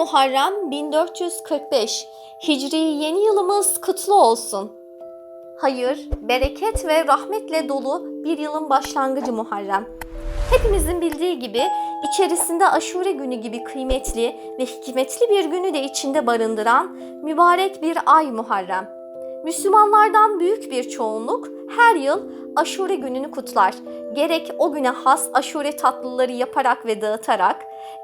Muharrem 1445 Hicri yeni yılımız kutlu olsun. Hayır, bereket ve rahmetle dolu bir yılın başlangıcı Muharrem. Hepimizin bildiği gibi içerisinde aşure günü gibi kıymetli ve hikmetli bir günü de içinde barındıran mübarek bir ay Muharrem. Müslümanlardan büyük bir çoğunluk her yıl aşure gününü kutlar. Gerek o güne has aşure tatlıları yaparak ve dağıtarak,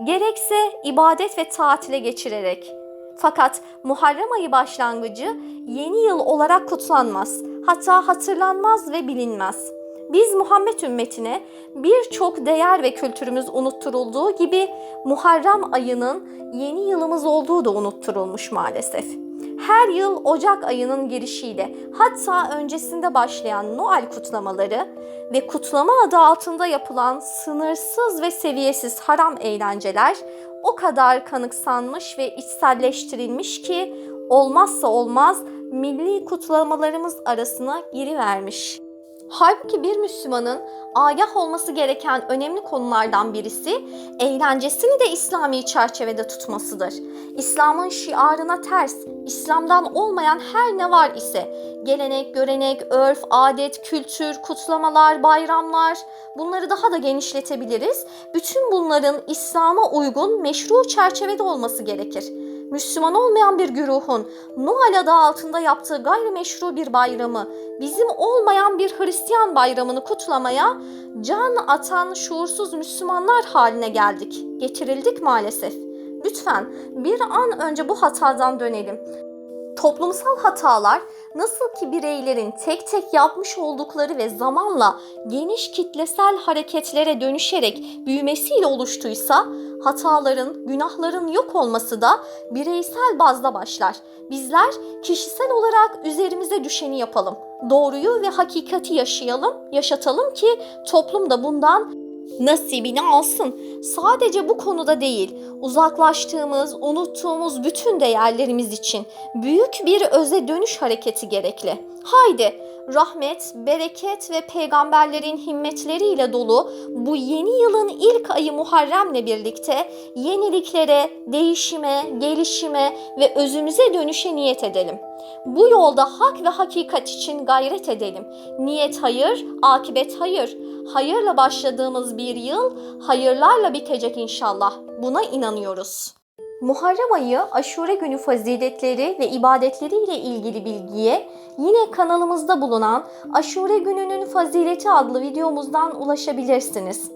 gerekse ibadet ve tatile geçirerek. Fakat Muharrem ayı başlangıcı yeni yıl olarak kutlanmaz. Hatta hatırlanmaz ve bilinmez. Biz Muhammed ümmetine birçok değer ve kültürümüz unutturulduğu gibi Muharrem ayının yeni yılımız olduğu da unutturulmuş maalesef. Her yıl Ocak ayının girişiyle hatta öncesinde başlayan Noel kutlamaları ve kutlama adı altında yapılan sınırsız ve seviyesiz haram eğlenceler o kadar kanıksanmış ve içselleştirilmiş ki olmazsa olmaz milli kutlamalarımız arasına girivermiş. Halbuki bir Müslümanın agah olması gereken önemli konulardan birisi eğlencesini de İslami çerçevede tutmasıdır. İslam'ın şiarına ters, İslam'dan olmayan her ne var ise gelenek, görenek, örf, adet, kültür, kutlamalar, bayramlar bunları daha da genişletebiliriz. Bütün bunların İslam'a uygun meşru çerçevede olması gerekir. Müslüman olmayan bir güruhun Noel adı altında yaptığı gayrimeşru bir bayramı, bizim olmayan bir Hristiyan bayramını kutlamaya can atan şuursuz Müslümanlar haline geldik. Getirildik maalesef. Lütfen bir an önce bu hatadan dönelim. Toplumsal hatalar nasıl ki bireylerin tek tek yapmış oldukları ve zamanla geniş kitlesel hareketlere dönüşerek büyümesiyle oluştuysa, hataların, günahların yok olması da bireysel bazda başlar. Bizler kişisel olarak üzerimize düşeni yapalım. Doğruyu ve hakikati yaşayalım, yaşatalım ki toplum da bundan nasibini alsın. Sadece bu konuda değil, uzaklaştığımız, unuttuğumuz bütün değerlerimiz için büyük bir öze dönüş hareketi gerekli. Haydi rahmet, bereket ve peygamberlerin himmetleriyle dolu bu yeni yılın ilk ayı Muharrem'le birlikte yeniliklere, değişime, gelişime ve özümüze dönüşe niyet edelim. Bu yolda hak ve hakikat için gayret edelim. Niyet hayır, akibet hayır. Hayırla başladığımız bir yıl hayırlarla bitecek inşallah. Buna inanıyoruz. Muharrem ayı aşure günü faziletleri ve ibadetleriyle ilgili bilgiye yine kanalımızda bulunan Aşure gününün fazileti adlı videomuzdan ulaşabilirsiniz.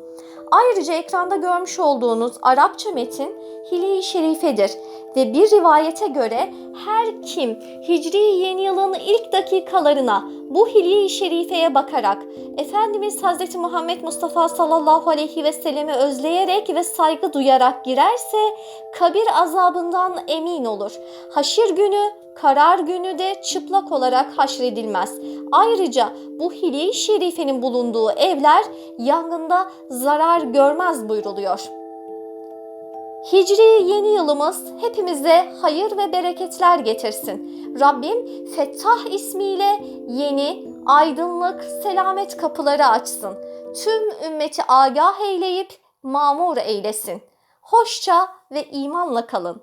Ayrıca ekranda görmüş olduğunuz Arapça metin Hile-i Şerife'dir ve bir rivayete göre her kim Hicri yeni yılın ilk dakikalarına bu Hilye-i Şerife'ye bakarak Efendimiz Hz. Muhammed Mustafa sallallahu aleyhi ve sellemi özleyerek ve saygı duyarak girerse kabir azabından emin olur. Haşir günü karar günü de çıplak olarak haşredilmez. Ayrıca bu Hilye-i Şerife'nin bulunduğu evler yangında zarar görmez buyruluyor. Hicri yeni yılımız hepimize hayır ve bereketler getirsin. Rabbim Fettah ismiyle yeni, aydınlık, selamet kapıları açsın. Tüm ümmeti agah eyleyip mamur eylesin. Hoşça ve imanla kalın.